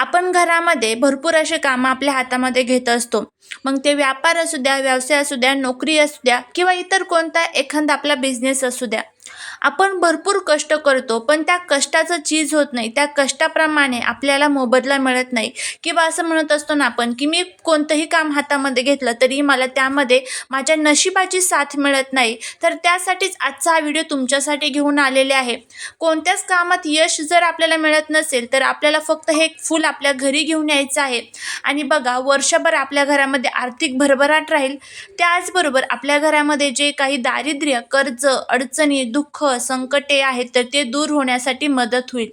आपण घरामध्ये भरपूर असे कामं आपल्या हातामध्ये घेत असतो. मग ते व्यापार असू द्या व्यवसाय असू द्या नोकरी असू द्या किंवा इतर कोणता एखादा आपला बिझनेस असू द्या. आपण भरपूर कष्ट करतो पण त्या कष्टाचं चीज होत नाही. त्या कष्टाप्रमाणे आपल्याला मोबदला मिळत नाही. किंवा असं म्हणत असतो ना आपण की मी कोणतंही काम हातामध्ये घेतलं तरी मला त्यामध्ये माझ्या नशिबाची साथ मिळत नाही. तर त्यासाठीच आजचा हा व्हिडिओ तुमच्यासाठी घेऊन आलेले आहे. कोणत्याच कामात यश जर आपल्याला मिळत नसेल तर आपल्याला फक्त हे फूल आपल्या घरी घेऊन यायचं आहे. आणि बघा वर्षभर आपल्या घरामध्ये आर्थिक भरभराट राहील. त्याचबरोबर आपल्या घरामध्ये जे काही दारिद्र्य कर्ज अडचणी दुःख संकटे आहेत तर ते दूर होण्यासाठी मदत होईल.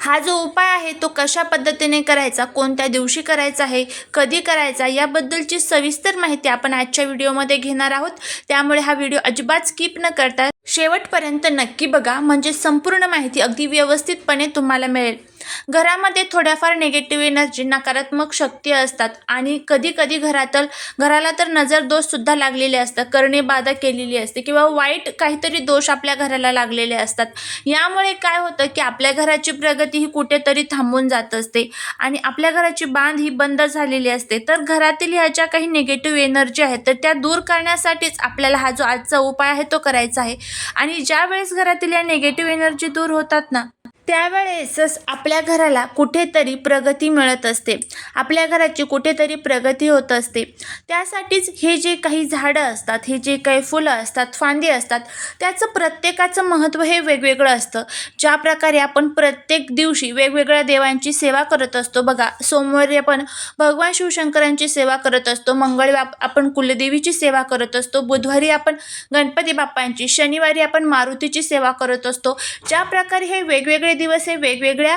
हा जो उपाय आहे तो कशा पद्धतीने करायचा कोणत्या दिवशी करायचा आहे कधी करायचा याबद्दलची सविस्तर माहिती आपण आजच्या व्हिडिओमध्ये घेणार आहोत. त्यामुळे हा व्हिडिओ अजिबात स्किप न करता शेवटपर्यंत नक्की बघा. म्हणजे संपूर्ण माहिती अगदी व्यवस्थितपणे तुम्हाला मिळेल. घरामध्ये थोड्याफार निगेटिव्ह एनर्जी नकारात्मक शक्ती असतात आणि कधी कधी घरातल घराला तर नजर दोषसुद्धा लागलेले असतात करणे बाधा केलेली असते किंवा वाईट काहीतरी दोष आपल्या घराला लागलेले असतात. यामुळे काय होतं की आपल्या घराची प्रगती ही कुठेतरी थांबून जात असते आणि आपल्या घराची बांध ही बंद झालेली असते. तर घरातील ह्याच्या काही निगेटिव्ह एनर्जी आहेत तर त्या दूर करण्यासाठीच आपल्याला हा जो आजचा उपाय आहे तो करायचा आहे. आणि ज्या वेळेस घरातील या निगेटिव्ह एनर्जी दूर होतात ना त्यावेळेसच आपल्या घराला कुठेतरी प्रगती मिळत असते. आपल्या घराची कुठेतरी प्रगती होत असते. त्यासाठीच हे जे काही झाडं असतात हे जे काही फुलं असतात फांदी असतात त्याचं प्रत्येकाचं महत्त्व हे वेगवेगळं असतं. ज्या प्रकारे आपण प्रत्येक दिवशी वेगवेगळ्या देवांची सेवा करत असतो बघा सोमवारी आपण भगवान शिवशंकरांची सेवा करत असतो मंगळवारी आपण कुलदेवीची सेवा करत असतो बुधवारी आपण गणपती बाप्पांची शनिवारी आपण मारुतीची सेवा करत असतो. ज्या प्रकारे हे वेगवेगळे दिवस हे वेगवेगळ्या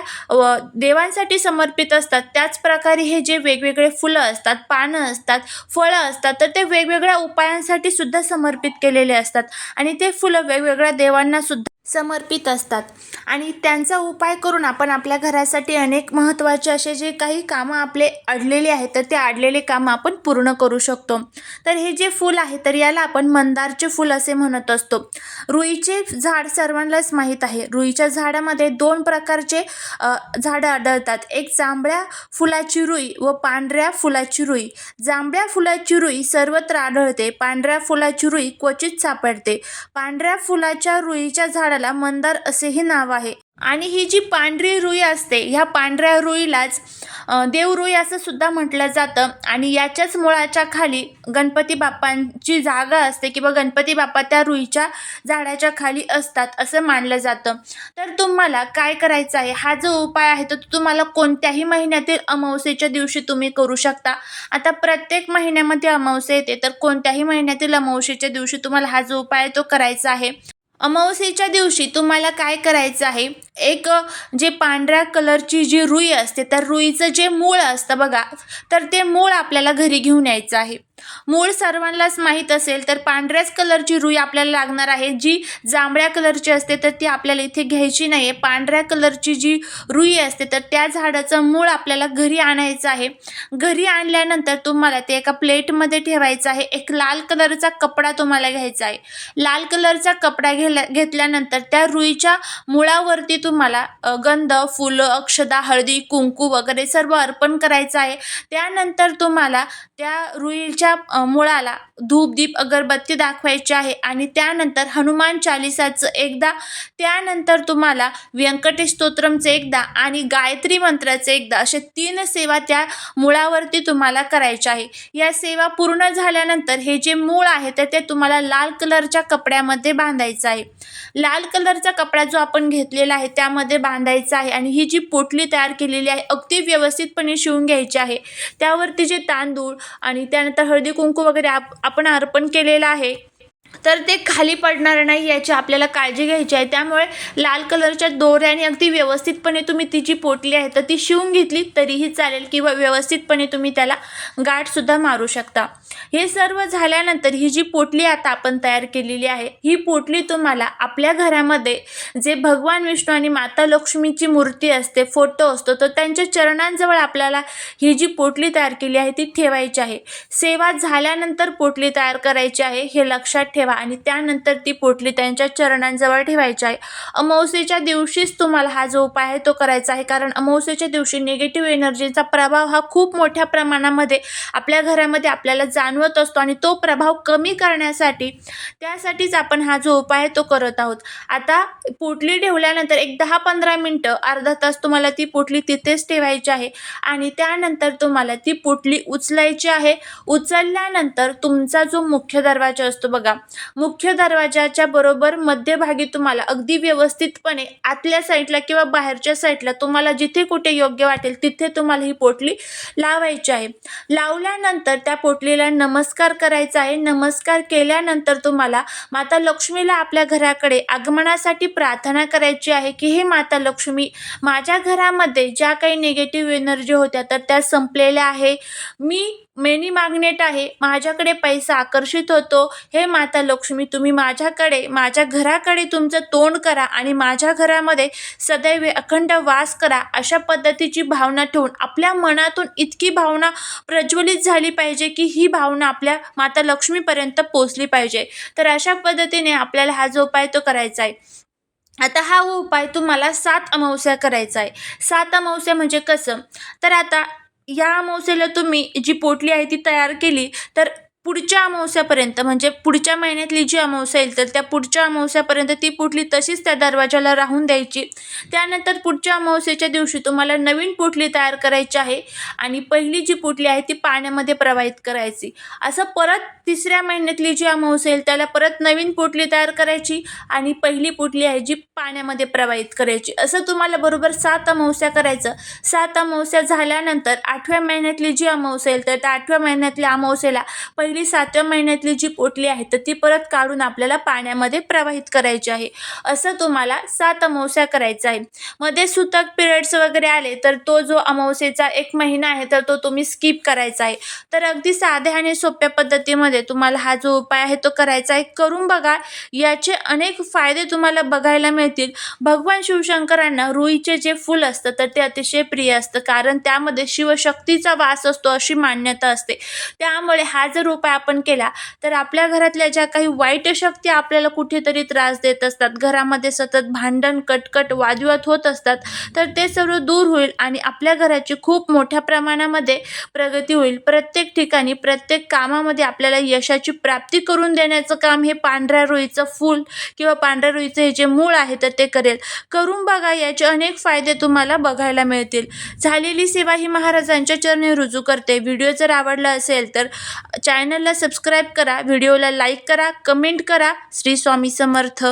देवांसाठी समर्पित असतात. त्याच प्रकारे हे जे वेगवेगळे फुलं असतात पानं असतात फळं असतात तर ते वेगवेगळ्या उपायांसाठी सुद्धा समर्पित केलेले असतात. आणि ते फुलं वेगवेगळ्या देवांना सुद्धा समर्पित असतात. आणि त्यांचा उपाय करून आपण आपल्या घरासाठी अनेक महत्त्वाचे असे जे काही कामं आपले अडलेले आहेत तर ते अडलेले कामं आपण पूर्ण करू शकतो. तर हे जे फूल आहे तर याला आपण मंदारचे फूल असे म्हणत असतो. रुईचे झाड सर्वांनाच माहीत आहे. रुईच्या झाडामध्ये दोन प्रकारचे झाडं आढळतात. एक जांभळ्या फुलाची रुई व पांढऱ्या फुलाची रुई. जांभळ्या फुलाची रुई सर्वत्र आढळते. पांढऱ्या फुलाची रुई क्वचित सापडते. पांढऱ्या फुलाच्या रुईच्या झाडाला मंदार असेही नाव आहे. आणि ही जी पांढरी रुई असते ह्या पांढऱ्या रुईलाच देवरुई असं सुद्धा म्हटलं जातं. आणि याच्याच मुळाच्या खाली गणपती बाप्पांची जागा असते किंवा गणपती बाप्पा त्या रुईच्या झाडाच्या खाली असतात असं मानलं जातं. तर तुम्हाला काय करायचं आहे? हा जो उपाय आहे तो तुम्हाला कोणत्याही महिन्यातील अमावस्येच्या दिवशी तुम्ही करू शकता. आता प्रत्येक महिन्यामध्ये अमावस्या येते तर कोणत्याही महिन्यातील अमावस्येच्या दिवशी तुम्हाला हा जो उपाय आहे तो करायचा आहे. अमावस्येच्या दिवशी तुम्हाला काय करायचं आहे? एक जे पांढऱ्या कलरची जी रुई असते तर रुईचं जे मूळ असतं बघा तर ते मूळ आपल्याला घरी घेऊन यायचं आहे. मूळ सर्वांनाच माहीत असेल तर पांढऱ्याच कलरची रुई आपल्याला लागणार आहे. जी जांभळ्या कलरची असते तर ती आपल्याला इथे घ्यायची नाही आहे पांढऱ्या कलरची जी रुई असते तर त्या झाडाचं मूळ आपल्याला घरी आणायचं आहे. घरी आणल्यानंतर तुम्हाला ते एका प्लेटमध्ये ठेवायचं आहे. एक लाल कलरचा कपडा तुम्हाला घ्यायचा आहे. लाल कलरचा कपडा घेल्या घेतल्यानंतर त्या रुईच्या मुळावरती तुम्हाला गंध फुलं अक्षदा हळदी कुंकू वगैरे सर्व अर्पण करायचं आहे. त्यानंतर तुम्हाला त्या रुईच्या त्याच्या मुळाला धूप दीप अगरबत्ती दाखवायची आहे आणि त्यानंतर हनुमान चालिसाचं एकदा त्यानंतर तुम्हाला व्यंकटेश स्तोत्रमचं एकदा आणि गायत्री मंत्राचं एकदा असे तीन सेवा त्या मुळावरती तुम्हाला करायच्या आहे. या सेवा पूर्ण झाल्यानंतर हे जे मूळ आहे तर ते तुम्हाला लाल कलरच्या कपड्यामध्ये बांधायचं आहे. लाल कलरचा कपडा जो आपण घेतलेला आहे त्यामध्ये बांधायचा आहे आणि ही जी पोटली तयार केलेली आहे अगदी व्यवस्थितपणे शिवून घ्यायची आहे. त्यावरती जे तांदूळ आणि त्यानंतर हळदी कुंकू वगैरे आप आपण अर्पण केलेलं आहे. तर ते खाली पडणार नाही याची आपल्याला काळजी घ्यायची आहे. त्यामुळे लाल कलरच्या दोऱ्याने अगदी व्यवस्थितपणे तुम्ही ती जी पोटली आहे तर ती शिवून घेतली तरीही चालेल किंवा व्यवस्थितपणे तुम्ही त्याला गाठसुद्धा मारू शकता. हे सर्व झाल्यानंतर ही जी पोटली आता आपण तयार केलेली आहे ही पोटली तुम्हाला आपल्या घरामध्ये जे भगवान विष्णू आणि माता लक्ष्मीची मूर्ती असते फोटो असतो तर त्यांच्या चरणांजवळ आपल्याला ही जी पोटली तयार केली आहे ती ठेवायची आहे. सेवा झाल्यानंतर पोटली तयार करायची आहे हे लक्षात ठेवा आणि त्यानंतर ती पोटली त्यांच्या चरणांजवळ ठेवायची आहे. अमावस्येच्या दिवशीच तुम्हाला हा जो उपाय आहे तो करायचा आहे. कारण अमावस्येच्या दिवशी निगेटिव्ह एनर्जीचा प्रभाव हा खूप मोठ्या प्रमाणामध्ये आपल्या घरामध्ये आपल्याला जाणवत असतो आणि तो प्रभाव कमी करण्यासाठी त्यासाठीच आपण हा जो उपाय आहे तो करत आहोत. आता पोटली ठेवल्यानंतर एक दहा पंधरा मिनटं अर्धा तास तुम्हाला ती पोटली तिथेच ठेवायची आहे आणि त्यानंतर तुम्हाला ती पोटली उचलायची आहे. उचलल्यानंतर तुमचा जो मुख्य दरवाजा असतो बघा मुख्य दरवाजाच्या बरोबर मध्यभागी तुम्हाला अगदी व्यवस्थितपणे आतल्या साईडला किंवा बाहेरच्या साईडला तुम्हाला जिथे कुठे योग्य वाटेल तिथे तुम्हाला ही पोटली लावायची आहे. लावल्यानंतर त्या पोटलीला नमस्कार करायचा आहे. नमस्कार केल्यानंतर तुम्हाला माता लक्ष्मीला आपल्या घराकडे आगमनासाठी प्रार्थना करायची आहे की हे माता लक्ष्मी माझ्या घरामध्ये ज्या काही निगेटिव्ह एनर्जी होत्या तर त्या संपलेल्या आहे. मी मेनी मागनेट आहे माझ्याकडे पैसा आकर्षित होतो. हे माता लक्ष्मी तुम्ही माझ्याकडे माझ्या घराकडे तुमचं तोंड करा आणि माझ्या घरामध्ये सदैव अखंड वास करा अशा पद्धतीची भावना ठेवून. आपल्या मनातून इतकी भावना प्रज्वलित झाली पाहिजे की ही भावना आपल्या माता लक्ष्मीपर्यंत पोचली पाहिजे. तर अशा पद्धतीने आपल्याला हा जो उपाय तो करायचा आहे. आता हा उपाय तुम्हाला सात अमावस्या करायचा आहे. सात अमावस्या म्हणजे कसं? तर आता या अमावस्येला तुम्ही जी पोटली आहे ती तयार केली तर पुढच्या अमावस्यापर्यंत म्हणजे पुढच्या महिन्यातली जी अमावस्या येईल तर त्या पुढच्या अमावस्यापर्यंत ती पुटली तशीच त्या दरवाजाला राहून द्यायची. त्यानंतर पुढच्या अमावस्येच्या दिवशी तुम्हाला नवीन पुटली तयार करायची आहे आणि पहिली जी पुटली आहे ती पाण्यामध्ये प्रवाहित करायची. असं परत तिसऱ्या महिन्यातली जी अमावस्या येईल त्याला परत नवीन पुटली तयार करायची आणि पहिली पुटली आहे जी पाण्यामध्ये प्रवाहित करायची. असं तुम्हाला बरोबर सात अमावस्या करायचं. सात अमावस्या झाल्यानंतर आठव्या महिन्यातली जी अमावस्या येईल तर त्या आठव्या महिन्यातल्या अमावस्येला पहिली सातव्या महिन्यातली जी पोटली आहे तर ती परत काढून आपल्याला पाण्यामध्ये प्रवाहित करायची आहे. असं तुम्हाला सात अमावस्या करायचं आहे. मध्ये सुतक पिरियड्स वगैरे आले तर तो जो अमावस्येचा एक महिना आहे तर तो तुम्ही स्किप करायचा आहे. तर अगदी साध्या आणि सोप्या पद्धतीमध्ये तुम्हाला हा जो उपाय आहे तो करायचा आहे. करून बघा याचे अनेक फायदे तुम्हाला बघायला मिळतील. भगवान शिवशंकरांना रुईचे जे फूल असतं तर ते अतिशय प्रिय असतं. कारण त्यामध्ये शिवशक्तीचा वास असतो अशी मान्यता असते. त्यामुळे हा जर उपाय आपण केला तर आपल्या घरातल्या ज्या काही वाईट शक्ती आपल्याला कुठेतरी त्रास देत असतात घरामध्ये सतत भांडण कटकट वादविवाद होत असतात तर ते सर्व दूर होईल आणि आपल्या घराची खूप मोठ्या प्रमाणामध्ये प्रगती होईल. प्रत्येक ठिकाणी प्रत्येक कामामध्ये आपल्याला यशाची प्राप्ती करून देण्याचं काम हे पांढऱ्या रुईचं फूल किंवा पांढऱ्या रुईचं हे जे मूळ आहे तर ते करेल. करून बघा याचे अनेक फायदे तुम्हाला बघायला मिळतील. झालेली सेवा ही महाराजांच्या चरणी रुजू करते. व्हिडिओ जर आवडला असेल तर चॅनलला सबस्क्राईब करा व्हिडिओला लाईक करा कमेंट करा. श्री स्वामी समर्थ.